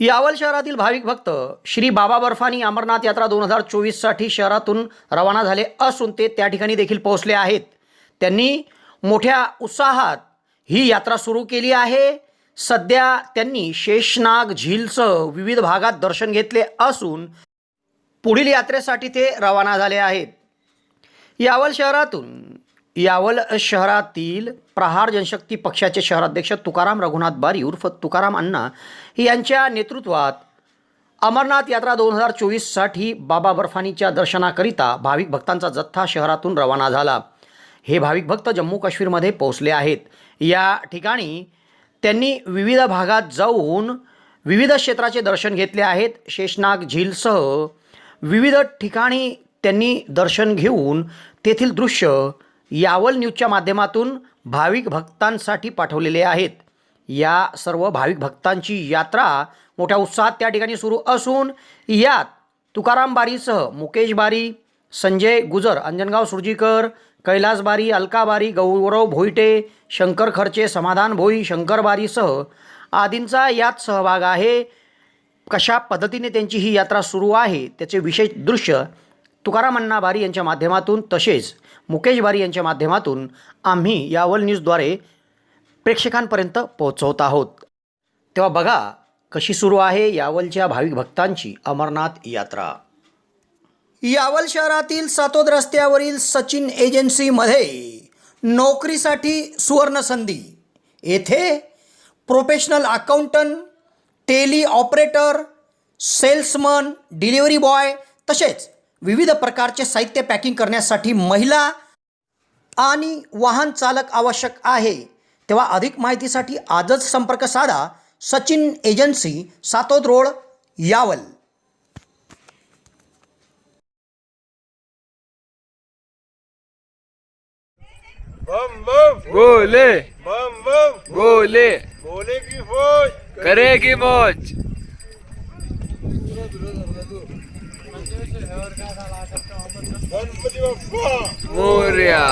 यावल शहरातील भाविक भक्त श्री बाबा बर्फानी अमरनाथ यात्रा दोन हजार चोवीससाठी शहरातून रवाना झाले असून ते त्या ठिकाणी देखील पोहोचले आहेत. त्यांनी मोठ्या उत्साहात ही यात्रा सुरू केली आहे. सध्या त्यांनी शेषनाग झीलचं विविध भागात दर्शन घेतले असून पुढील यात्रेसाठी ते रवाना झाले आहेत. यावल शहरातून यावल शहरातील प्रहार जनशक्ती पक्षाचे शहराध्यक्ष तुकाराम रघुनाथ बारी उर्फ तुकाराम अण्णा यांच्या नेतृत्वात अमरनाथ यात्रा दोन हजार चोवीससाठी बाबा बर्फानीच्या दर्शनाकरिता भाविक भक्तांचा जथ्था शहरातून रवाना झाला. हे भाविक भक्त जम्मू काश्मीरमध्ये पोहोचले आहेत. या ठिकाणी त्यांनी विविध भागात जाऊन विविध क्षेत्राचे दर्शन घेतले आहेत. शेषनाग झीलसह विविध ठिकाणी त्यांनी दर्शन घेऊन तेथील दृश्य यावल न्यूजच्या माध्यमातून भाविक भक्तांसाठी पाठवलेले आहेत. या सर्व भाविक भक्तांची यात्रा मोठ्या उत्साहात त्या ठिकाणी सुरू असून यात तुकाराम बारीसह मुकेश बारी संजय गुजर अंजनगाव सुरजीकर कैलास बारी अलका बारी गौरव भोईटे शंकर खर्चे समाधान भोई शंकर बारीसह आदींचा यात सहभाग आहे. कशा पद्धतीने त्यांची ही यात्रा सुरू आहे त्याचे विशेष दृश्य तुकाराम अण्णा बारी यांच्या माध्यमातून तसेच मुकेश भारी यांच्या माध्यमातून आम्ही यावल न्यूजद्वारे प्रेक्षकांपर्यंत पोहोचवत आहोत. तेव्हा बघा कशी सुरू आहे यावलच्या भाविक भक्तांची अमरनाथ यात्रा. यावल शहरातील सातोद रस्त्यावरील सचिन एजन्सीमध्ये नोकरीसाठी सुवर्ण संधी येथे professional accountant Tally operator salesman delivery boy तसेच विविध प्रकारचे साहित्य पॅकिंग करण्यासाठी महिला आणि वाहन चालक आवश्यक आहे. तेव्हा अधिक माहितीसाठी आजच संपर्क साधा सचिन एजन्सी सातोद रोड यावल. बम बम. बोले. बम बम. बोले. बोले की फौज करेगी मौज गणपती बाप्पा मोर्या.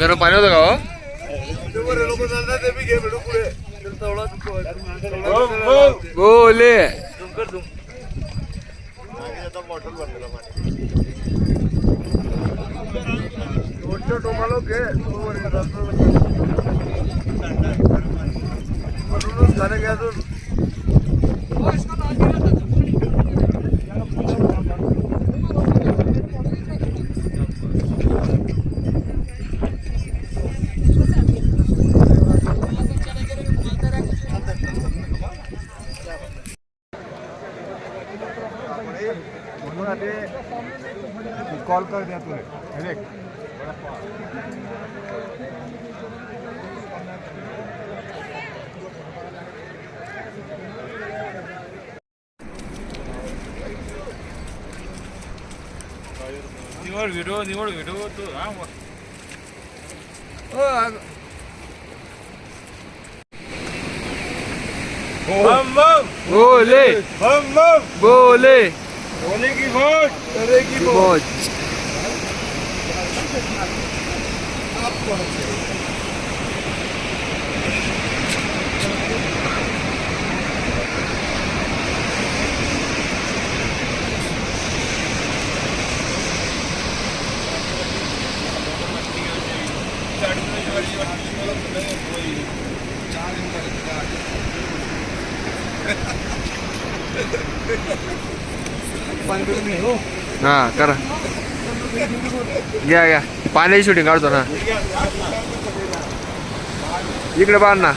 गरम पाणी होतं का हो? लोक चालतात ते मी घे भेटू पुढे बोले. बॉटल बनलेला पाणी आता बॉटल भरलेला पाणी दोनशे टोमालो घे म्हणूनच झालं की अजून कॉल कर द्या तुला व्हिडिओ निवड व्हिडिओ तू हा बम बम बोले बम बम बोले बोले की फौज करेगी मौज हा करा. घ्या घ्या. पाण्याची शूटिंग काढतो ना. इकडे बांध ना.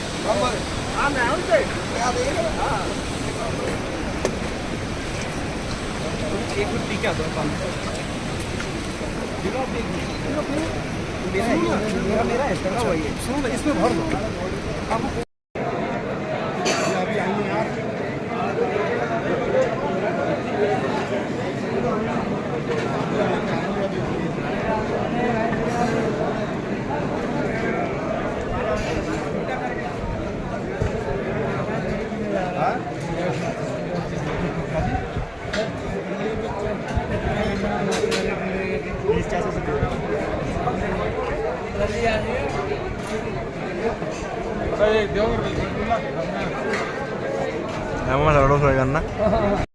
इसमें भर दो आम्हाला डोसं ना जय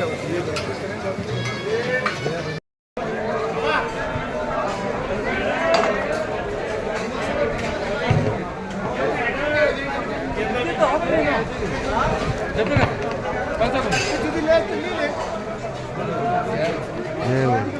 É, mano.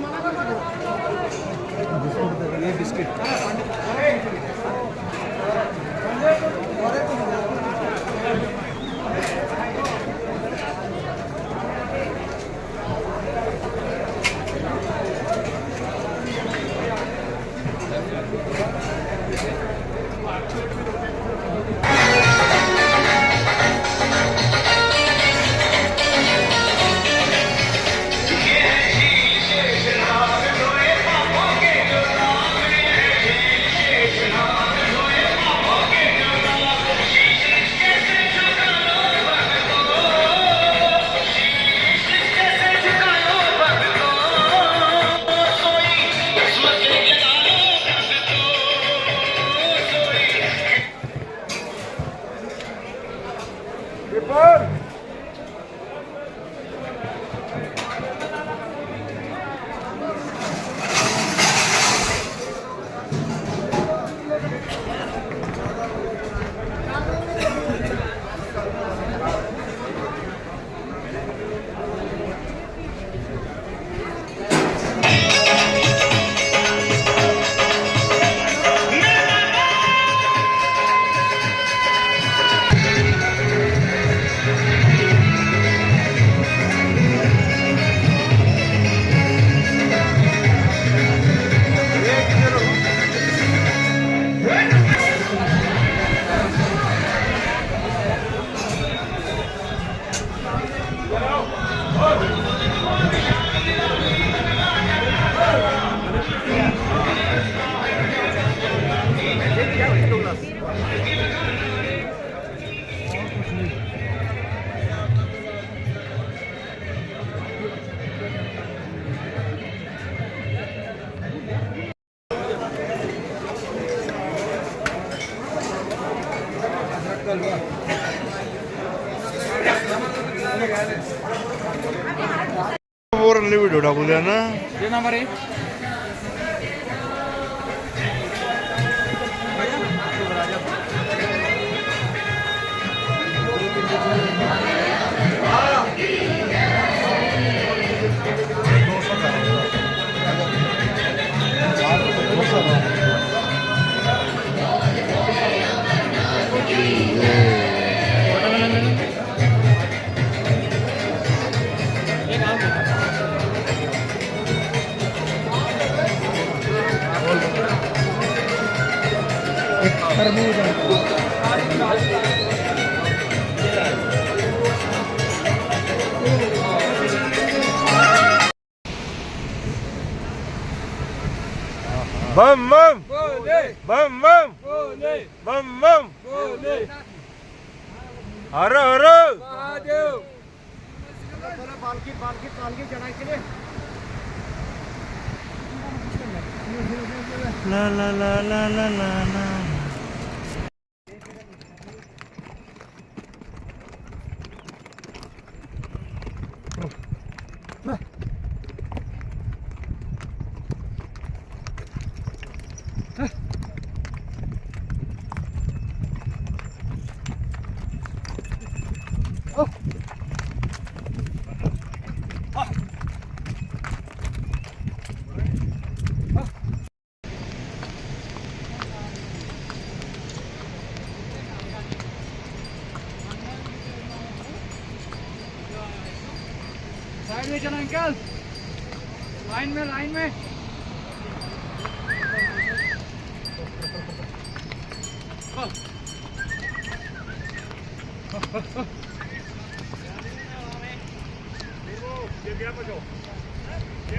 जय बोल पोरांना व्हिडिओ टाकूया ना बम बम बम बम बम बम हर हर पालखी पालखी पालखी चढायची रे ला ला ला ला ला ला निकल। लाइन में लाइन में। ये गया ये